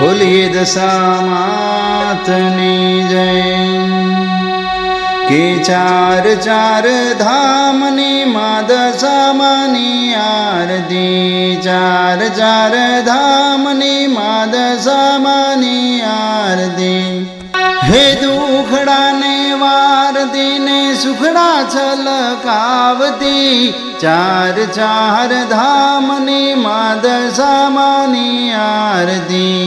બોલીએ દશામાતની જય. કે ચાર ચાર ધામની મા દશામાની આરતી, ચાર ચાર ધામની મા દશામાની આરતી. હે દુખડાને વારતી ને સુખડા છલકાવતી, ચાર ચાર ધામની મા દશામાની આરતી.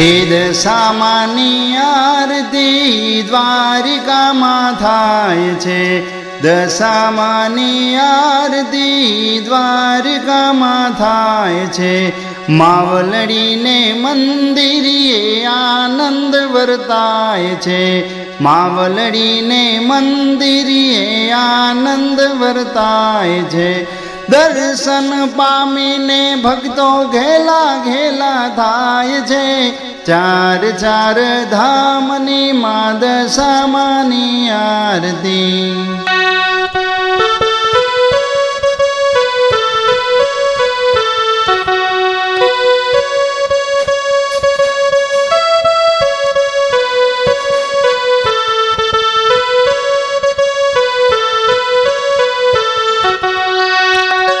હેદ સામાની આરતી દ્વારિકામાં થાય છે દશામાની આરતી દ્વારિકામાં થાય છે માવલડીને મંદિરીએ આનંદ વર્તાય છે માવલડીને મંદિરીએ આનંદ વર્તાય છે દર્શન પામીને ભક્તો ઘેલા ઘેલા થાય છે. ચાર ચાર ધામની માદ સામાની આરતી.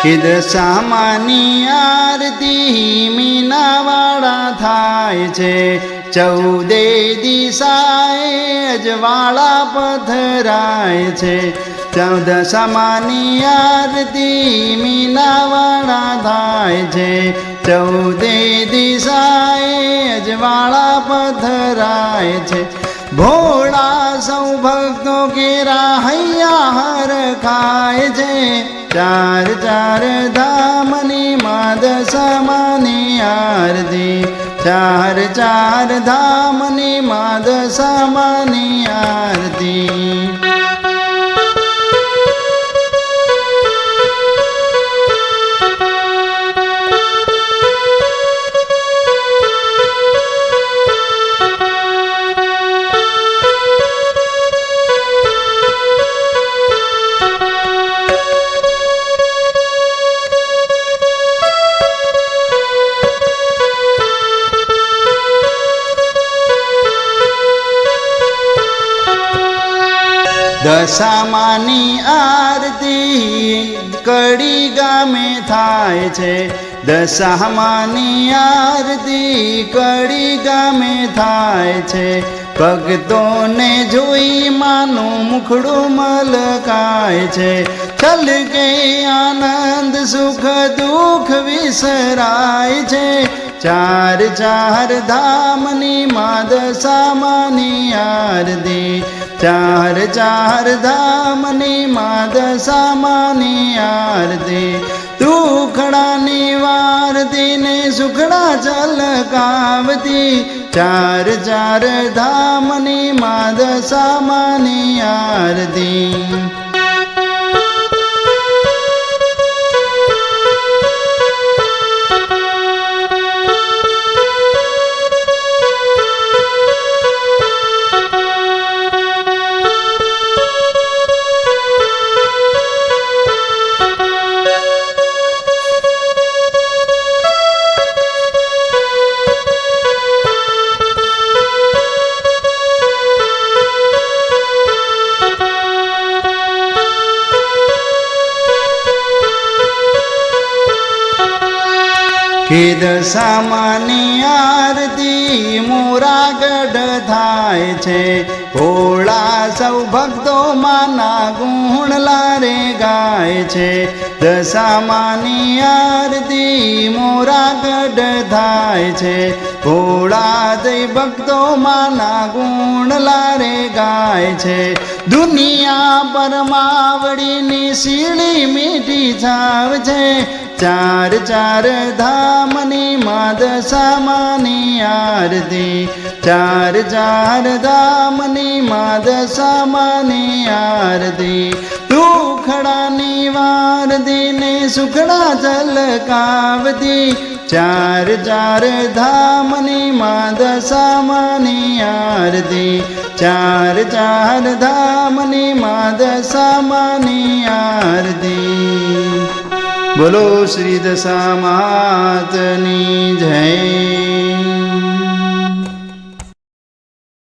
કિદ સામાની આરતી મીનાવાળા થાય છે. ચૌદે દિશાએ અજવાળા પથરાય છે. ચૌદ સમાની આરતી મીનાવાળા થાય છે. ચૌદે દિશાએ અજવાળા પથરાય છે. ભોળા સૌ ભક્તો કે હૈયા હર ખાય છે. ચાર ચાર ધામની માદ સમાની આરતી. ચાર ચાર ધામની માદ સમાની આરતી. દશામાની આરતી કડી ગામે થાય છે. દશામાની આરતી કડી ગામે થાય છે. ભક્તોને જોઈ માનું મુખડું મલકાય છે. છલકે આનંદ, સુખ, દુઃખ વિસરાય છે. ચાર ચાર ધામની માદ સામાની આરતી ચાર ચાર ધામની માદ સામાની આરતી. દુખડાની વારતી ને સુખડા ચલકાવતી ચાર ચાર ધામની માદ સામાની આરતી. ખેદ સામાની આરતી મોરાગઢ થાય છે. ભોળા સૌ ભક્તો માના ગુણ લારે ગાય છે. દશામાની આરતી મોરાગઢ થાય છે. ભોળા દઈ ભક્તો માના ગુણ લારે ગાય છે. દુનિયા પરમાવડીની સીડી મીઠી છાવ છે. ચાર ચાર ધામની માદ સામાની આરતી. ચાર ચાર ધામની માદશામાની આરતી. દુખડાની વારદી ને સુખડા ચલકાવતી ચાર ચાર ધામની માદશામાની આરતી. ચાર ચાર ધામની માદશામાની આરતી. બોલો શ્રી દશા માતની જય.